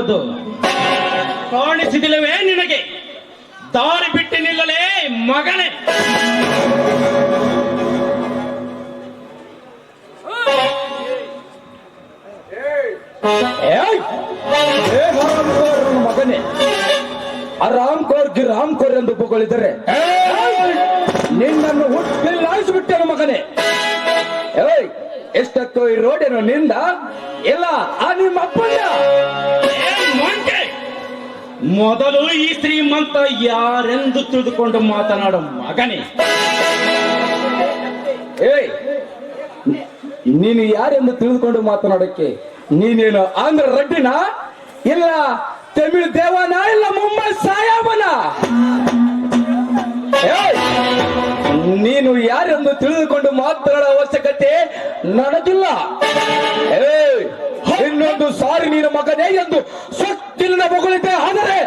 ಶ್ರೀಮಂತನ ಕಾಣಿಸಿದಿಲ್ಲವೇ ನಿನಗೆ? ದಾರಿ ಬಿಟ್ಟು ನಿಲ್ಲಲೇ ಮಗನೇ. ಮಗನೇ. ಅರಾಮ್ ಕೋರ್ ಗಿರಾಮ್ ಕೋರ್ ಎಂದು ಪುಗಳಿದರೆ ನಿನ್ನನ್ನು ಹುಟ್ಟಿಲ್ಲಾಯಿಸಿಬಿಟ್ಟೆನು ಮಗನೇ. ಏಯ್ ಎಷ್ಟಕ್ಕೂ ಈ ರೋಡೇನು ನಿಂದ ಇಲ್ಲ ಆ ನಿಮ್ಮ ಏ! ಮೊದಲು ಈ ಶ್ರೀಮಂತ ಯಾರೆಂದು ತಿಳಿದುಕೊಂಡು ಮಾತನಾಡು ಮಗನೇ? ಏಯ್ ನೀನು ಯಾರೆಂದು ತಿಳಿದುಕೊಂಡು ಮಾತನಾಡೋಕೆ ನೀನೇನು ಆಂಧ್ರ ರಡ್ಡಿನ? ಇಲ್ಲ ತಮಿಳು ದೇವನ? ಇಲ್ಲ ಮುಂಬೈ ಸಾಯಾಬನ! ನೀನು ಯಾರೆಂದು ತಿಳಿದುಕೊಂಡು ಮಾತನಾಡೋ ಅವಶ್ಯಕತೆ ನನಗಿಲ್ಲ. ಏಯ್! ಇನ್ನೊಂದು ಸಾರಿ ನೀನು ಮಗನೇ ಎಂದು ಸೊಕ್ಕಿನ ಮಗುಳಿದೆ ಆದರೆ!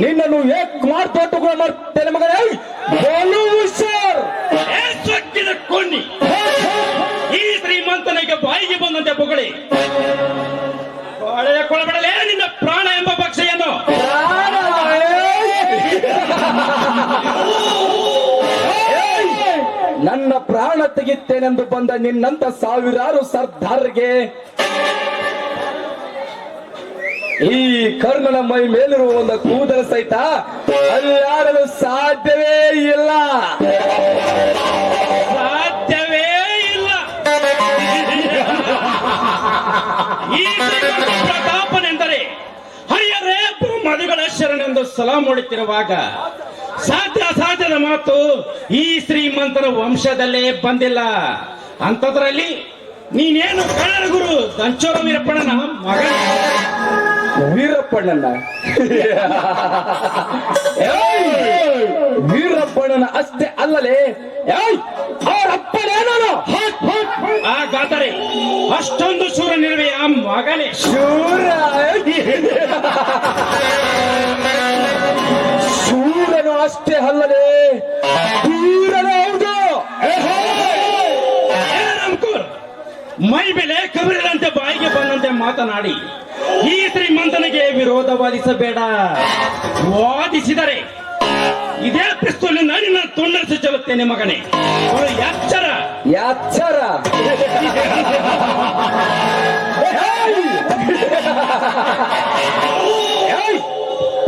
ನಿನ್ನನ್ನು ಏಕ್ ಮಾರ್ಪಾಟುಗಳು ಮಾಡ್ತೇನೆ ಮಗನೇ. ಬೋಲು ಏ ಸೊಕ್ಕಿನ ಕೊನ್ನಿ ಈ ಶ್ರೀಮಂತನಿಗೆ ಬಾಯಿಗೆ ಬಂದಂತೆ ಬೊಗಳಿ. ಬಾಳೆ ಕೊಳಬಡಲೇ. ಪ್ರಾಣ ತೆಗಿತ್ತೇನೆಂದು ಬಂದ ನಿನ್ನಂತ ಸಾವಿರಾರು ಸರ್ದಾರ್ಗೆ. ಈ ಕರ್ಣನ ಮೈ ಮೇಲಿರುವ ಒಂದು ಕೂದಲು ಸಹಿತ ಅಲ್ಲಾಡಲು ಸಾಧ್ಯವೇ ಇಲ್ಲ. ಸಾಧ್ಯವೇ ಇಲ್ಲ. ಈ ಪ್ರತಾಪನೆಂದರೆ ಹರಿಯರೇ ಮದುಗಳ ಶರಣೆಂದು ಸಲಾ ಮಾಡುತ್ತಿರುವಾಗ ಸಾಧ್ಯ ಸಾಧ್ಯದ ಮಾತು ಈ ಶ್ರೀಮಂತರ ವಂಶದಲ್ಲೇ ಬಂದಿಲ್ಲ. ಅಂತದ್ರಲ್ಲಿ ನೀನೇನು ಕಳ್ಳರ ಗುರು? ದಂಚೋರ ವೀರಪ್ಪಣ್ಣನ ಮಗ. ವೀರಪ್ಪಣ್ಣನ! ವೀರಪ್ಪಣ್ಣನ ಅಷ್ಟೇ ಅಲ್ಲಲೇ ಏಯ್! ಅವರಪ್ಪನೇ ನಾನು! ಆ ಗಾತರೆ ಅಷ್ಟೊಂದು ಶೂರ ನಿರ್ವೆ ಆ ಮಗನೇ. ಶೂರ ಶೂರನು ಅಷ್ಟೇ ಅಲ್ಲದೆ ಕಬಿರದಂತೆ ಬಾಯಿಗೆ ಬಂದಂತೆ ಮಾತನಾಡಿ ಈ ಶ್ರೀಮಂತನಿಗೆ ವಿರೋಧ ವಾದಿಸಬೇಡ ವಾದಿಸಿದರೆ ಇದೇ ಪಿಸ್ತೂಲಿನ ನಿನ್ನ ತುಂಡರಿಸಿ ಚೆಲ್ಲುತ್ತೇನೆ ಮಗನೇ. ಎಚ್ಚರ ಯಾಚರ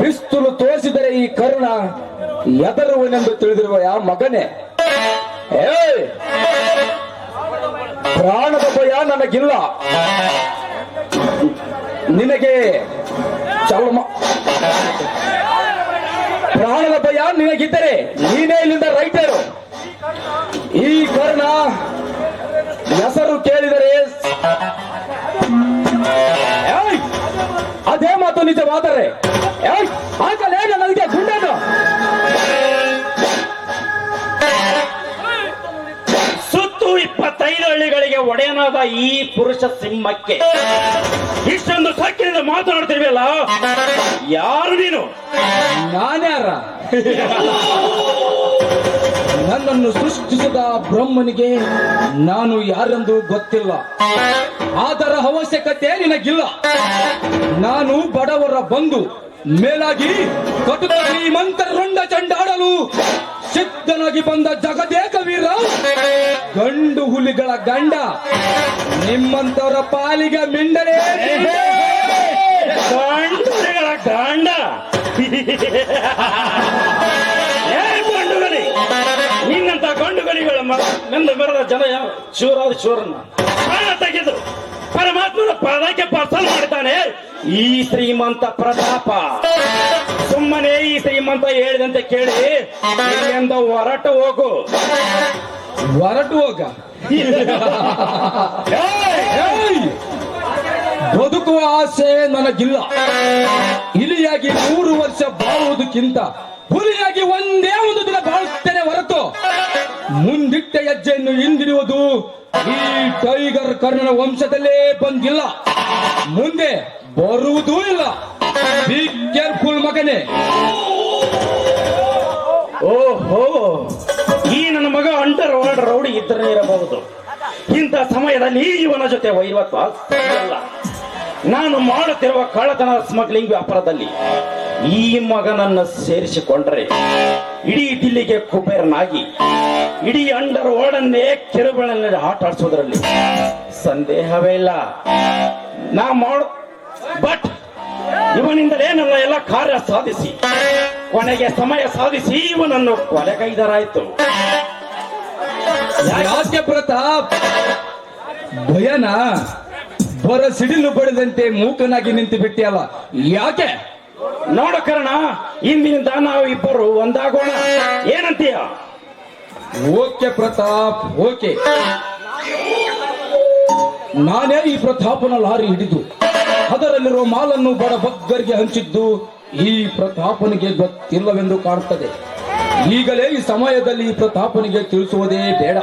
ಪಿಸ್ತೂಲು ತೋರಿಸಿದರೆ ಈ ಕರುಣ ಎದರುವನೆಂದು ತಿಳಿದಿರುವ ಯಾವ ಮಗನೇ? ಪ್ರಾಣದ ಭಯ ನನಗಿಲ್ಲ ನಿನಗೆ ಚಲಮ ಪ್ರಾಣದ ಭಯ ನಿನಗಿದ್ದರೆ ನೀನೇ ಇಲ್ಲಿಂದ ರೈತರು ಈ ಕರ್ಣ ಹೆಸರು ಕೇಳಿದರೆ! ಅದೇ ಮಾತು ನಿಜವಾದರೆ ಏಯ್! ಈ ಪುರುಷ ಸಿಂಹಕ್ಕೆ. ಇಷ್ಟೊಂದು ಸಕ್ಕರೆ ಮಾತನಾಡ್ತೀವಿ ಅಲ್ಲ ಯಾರು ನೀನು? ನಾನ್ಯಾರ? ನನ್ನನ್ನು ಸೃಷ್ಟಿಸಿದ ಬ್ರಹ್ಮನಿಗೆ ನಾನು ಯಾರೆಂದು ಗೊತ್ತಿಲ್ಲ. ಆದರ ಅವಶ್ಯಕತೆ ನಿನಗಿಲ್ಲ. ನಾನು ಬಡವರ ಬಂಧು. ಮೇಲಾಗಿ ಕಟುಕ ಶ್ರೀಮಂತರೊಂಡ ಚಂಡಾಡಲು ಸಿದ್ಧನಾಗಿ ಬಂದ ಜಗದೇಕ ವೀರ. ಗಂಡು ಹುಲಿಗಳ ಗಂಡ. ನಿಮ್ಮಂತವರ ಪಾಲಿಗೆ ಗಂಡುಗಳ ಗಂಡ ಏ ಗಂಡುಗಲಿ. ನಿನ್ನಂತ ಗಂಡುಗಲಿಗಳ ಮೆಂದ ಬರದ ಜನ ಯಾವ ಶಿವರಾದ ಶಿವರನ್ನ. ಪ್ರಾಣ ತೆಗೆದು ಪರಮಾತ್ಮನ ಪಾದಕ್ಕೆ ಪಾರ್ಸಲ್ ಮಾಡಿದ್ದಾನೆ. ಈ ಶ್ರೀಮಂತ ಪ್ರತಾಪ. ಸುಮ್ಮನೆ ಈ ಶ್ರೀಮಂತ ಹೇಳಿದಂತೆ ಕೇಳಿ ಇಲ್ಲಿಂದ ಹೊರಟು ಹೋಗು. ಹೊರಟು ಹೋಗ! ಬದುಕುವ ಆಸೆ ನನಗಿಲ್ಲ. ಇಲಿಯಾಗಿ ಮೂರು ವರ್ಷ ಬಾಳುವುದಕ್ಕಿಂತ ಹುಲಿಯಾಗಿ ಒಂದೇ ಒಂದು ದಿನ ಬಾಳುತ್ತೇನೆ ಹೊರತು ಮುಂದಿಟ್ಟ ಹೆಜ್ಜೆಯನ್ನು ಹಿಂದಿರುವುದು ಈ ಟೈಗರ್ ಕರ್ಣನ ವಂಶದಲ್ಲೇ ಬಂದಿಲ್ಲ. ಮುಂದೆ ಬರುವುದೂ ಇಲ್ಲ. ಬಿ ಕೇರ್ಫುಲ್ ಮಗನೇ. ಓಹೋ, ಈ ನನ್ನ ಮಗ ಅಂಡರ್ ಓನರ್ ರೌಡಿ ಇದ್ರೆ ಇರಬಹುದು. ಇಂಥ ಸಮಯದಲ್ಲಿ ಇವನ ಜೊತೆ ವೈವತ್ವ ನಾನು ಮಾಡುತ್ತಿರುವ ಕಳ್ಳತನದ ಸ್ಮಗ್ಲಿಂಗ್ ವ್ಯಾಪಾರದಲ್ಲಿ ಈ ಮಗನನ್ನು ಸೇರಿಸಿಕೊಂಡ್ರೆ ಇಡೀ ದಿಲ್ಲಿಗೆ ಕುಬೇರನಾಗಿ, ಇಡೀ ಅಂಡರ್ ಓಡನ್ನೇ ಕಿರುಬೆಳನಲ್ಲಿ ಆಟ ಆಡಿಸೋದ್ರಲ್ಲಿ ಸಂದೇಹವೇ ಇಲ್ಲ. ನಾ ಮಾಡು. ಬಟ್ ಇವನಿಂದಲೇ ನನ್ನ ಎಲ್ಲ ಕಾರ್ಯ ಸಾಧಿಸಿ ಕೊನೆಗೆ ಸಮಯ ಸಾಧಿಸಿ ಇವನನ್ನು ಕೊಲೆಗೈದರಾಯ್ತು. ಯಾಕೆ? ಪ್ರತಾಪ್ ಭಯನ ಬರ ಸಿಡಿಲು ಬಡಿದಂತೆ ಮೂಕನಾಗಿ ನಿಂತು ಬಿಟ್ಟಿಯಲ್ಲ. ಯಾಕೆ? ನೋಡ ಕರ್ಣ ಇಂದಿನಿಂದ ನಾವು ಇಬ್ಬರು ಒಂದಾಗೋಣ. ಏನಂತೀಯ? Okay Pratap okay. ನಾನೇ ಈ ಪ್ರತಾಪನ ಲಾರಿ ಹಿಡಿದು ಅದರಲ್ಲಿರುವ ಮಾಲನ್ನು ಬಡ ಬಗ್ಗರಿಗೆ ಹಂಚಿದ್ದು ಈ ಪ್ರತಾಪನಿಗೆ ಗೊತ್ತಿಲ್ಲವೆಂದು ಕಾಣುತ್ತದೆ ಈಗಲೇ ಈ ಸಮಯದಲ್ಲಿ ಈ ಪ್ರತಾಪನಿಗೆ ತಿಳಿಸುವುದೇ ಬೇಡ.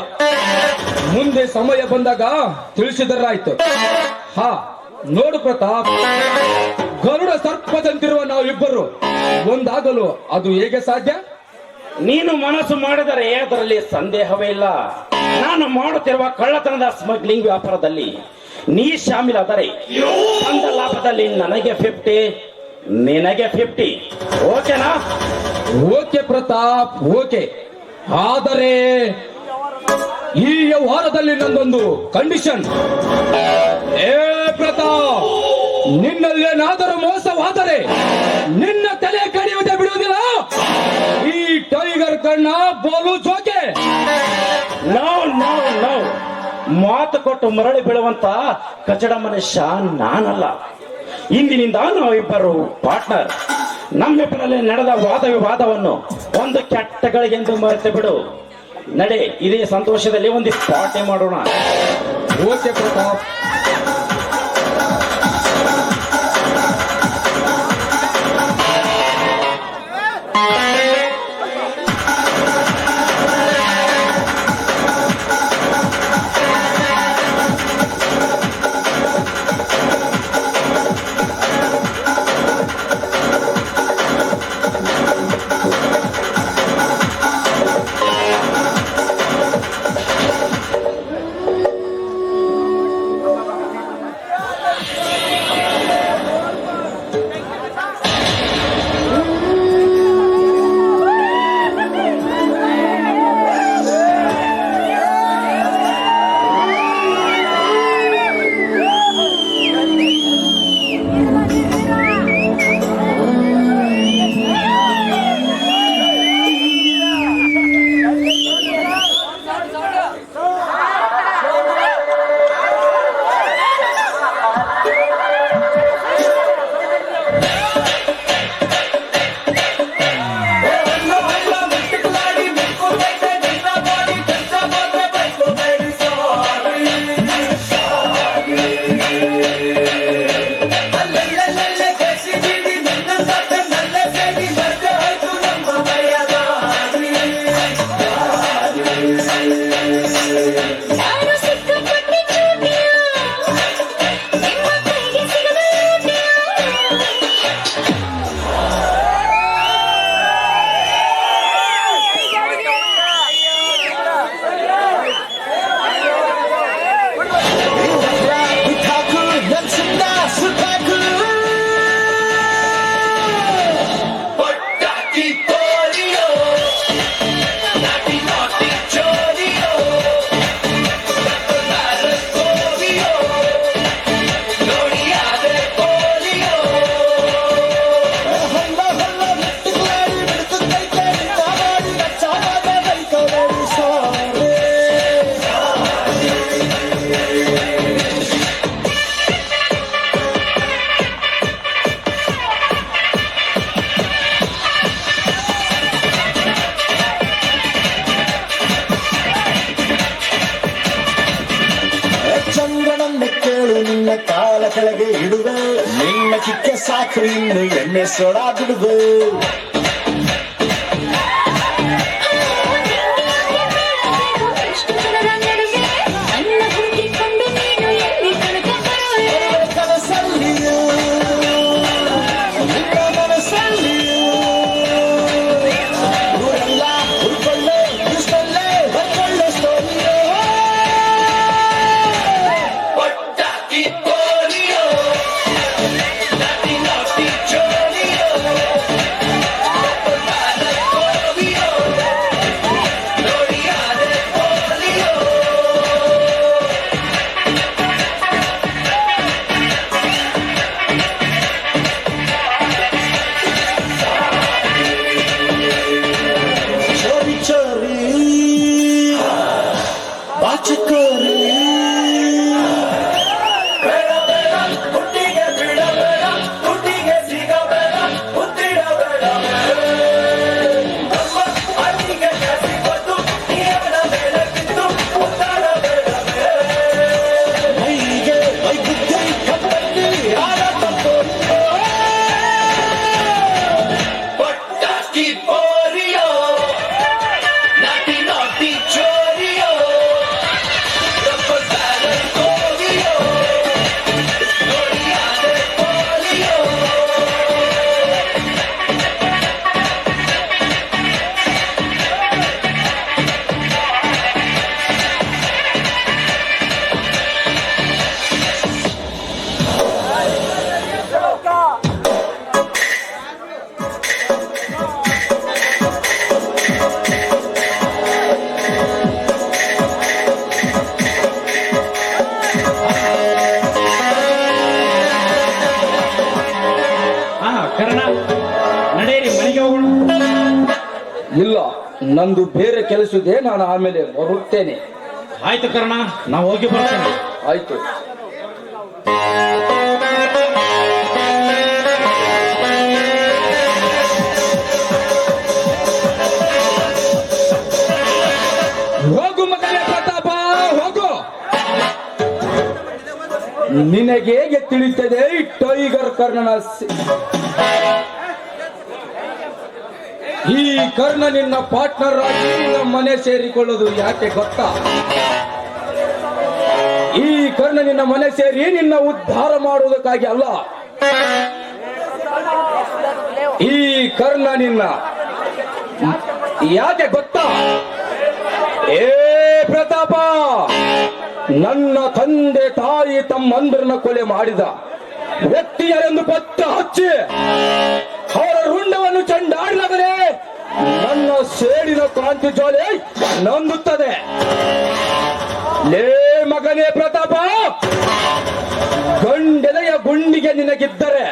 ಮುಂದೆ ಸಮಯ ಬಂದಾಗ ತಿಳಿಸಿದರಾಯ್ತು. ಹಾ, ನೋಡು ಪ್ರತಾಪ್, ಗರುಡ ಸರ್ಪದಂತಿರುವ ನಾವಿಬ್ಬರು, ಒಂದಾಗಲು ಅದು ಹೇಗೆ ಸಾಧ್ಯ? ನೀನು ಮನಸ್ಸು ಮಾಡಿದರೆ ಅದರಲ್ಲಿ ಸಂದೇಹವೇ ಇಲ್ಲ. ನಾನು ಮಾಡುತ್ತಿರುವ ಕಳ್ಳತನದ ಸ್ಮಗ್ಲಿಂಗ್ ವ್ಯಾಪಾರದಲ್ಲಿ ನೀ ಶಾಮೀಲಾದರೆ ಅಂದ ಲಾಭದಲ್ಲಿ ನನಗೆ ಫಿಫ್ಟಿ ನಿನಗೆ ಫಿಫ್ಟಿ ಓಕೆನಾ ಓಕೆ ಪ್ರತಾಪ್ ಓಕೆ ಆದರೆ ಈ ವ್ಯವಹಾರದಲ್ಲಿ ನಂದೊಂದು ಕಂಡೀಷನ್ ಏ ಪ್ರತಾಪ್, ನಿನ್ನಲ್ಲೇನಾದರೂ ಮೋಸವಾದರೆ ನಿನ್ನ ತಲೆ ಕಣ್ಣ ಬೋಲು ಜೋಗೆ. ನೋ ನೋ ನೋ ಮಾತು ಕೊಟ್ಟು ಮರಳಿ ಬೀಳುವಂತ ಕಚಡ ಮನುಷ್ಯ ನಾನಲ್ಲ. ಇಂದಿನಿಂದ ನಾವಿಬ್ಬರು ಪಾರ್ಟ್ನರ್. ನಮ್ಮಿಬ್ಬರಲ್ಲಿ ನಡೆದ ವಾದ ವಿವಾದವನ್ನು ಒಂದು ಕೆಟ್ಟಗಳಿಗೆಂದು ಮರೆತು ಬಿಡು. ನಡೆ, ಇದೇ ಸಂತೋಷದಲ್ಲಿ ಒಂದು ಪಾರ್ಟಿ ಮಾಡೋಣ. ಓಕೆ ಪ್ರತಾಪ್. सोडा ಕರ್ಣ ನಡೀರಿ ಮನೆಗೆ ಇಲ್ಲ ನಂದು ಬೇರೆ ಕೆಲಸದೆ ನಾನು ಆಮೇಲೆ ಬರುತ್ತೇನೆ ಆಯ್ತು ಕರ್ಣ ನಾವು ಹೋಗಿ ಬರ್ತೇನೆ. ಆಯ್ತು. ಹೋಗು ಮಗನೇ ಪ್ರತಾಪ ಹೋಗು. ನಿನಗೆ ಹೇಗೆ ತಿಳಿತದೆ ಟೈಗರ್ ಕರ್ಣನ ಈ ಕರ್ಣ ನಿನ್ನ ಪಾರ್ಟ್ನರ್ ಆಗಿ ಮನೆ ಸೇರಿಕೊಳ್ಳೋದು ಯಾಕೆ ಗೊತ್ತಾ? ಈ ಕರ್ಣ ನಿನ್ನ ಮನೆ ಸೇರಿ ನಿನ್ನ ಉದ್ಧಾರ ಮಾಡುವುದಕ್ಕಾಗಿ ಅಲ್ಲ. ಈ ಕರ್ಣ ನಿನ್ನ ಯಾಕೆ ಗೊತ್ತಾ? ಏ ಪ್ರತಾಪ, ನನ್ನ ತಂದೆ ತಾಯಿ ತಮ್ಮಂದ್ರನ್ನ ಕೊಲೆ ಮಾಡಿದ. ವ್ಯಕ್ತಿಯರೆಂದು ಬತ್ತ ಹಚ್ಚಿ ಅವರ ರುಂಡವನ್ನು ಚಂಡಾಡಿದರೆ ನನ್ನ ಸೇಡಿನ ಕಾಂತಿ ಜ್ವಾಲೆ ನಂದುತ್ತದೆ. ಲೇ ಮಗನೇ ಪ್ರತಾಪ, ಗಂಡೆದೆಯ ಗುಂಡಿಗೆ ನಿನಗಿದ್ದರೆ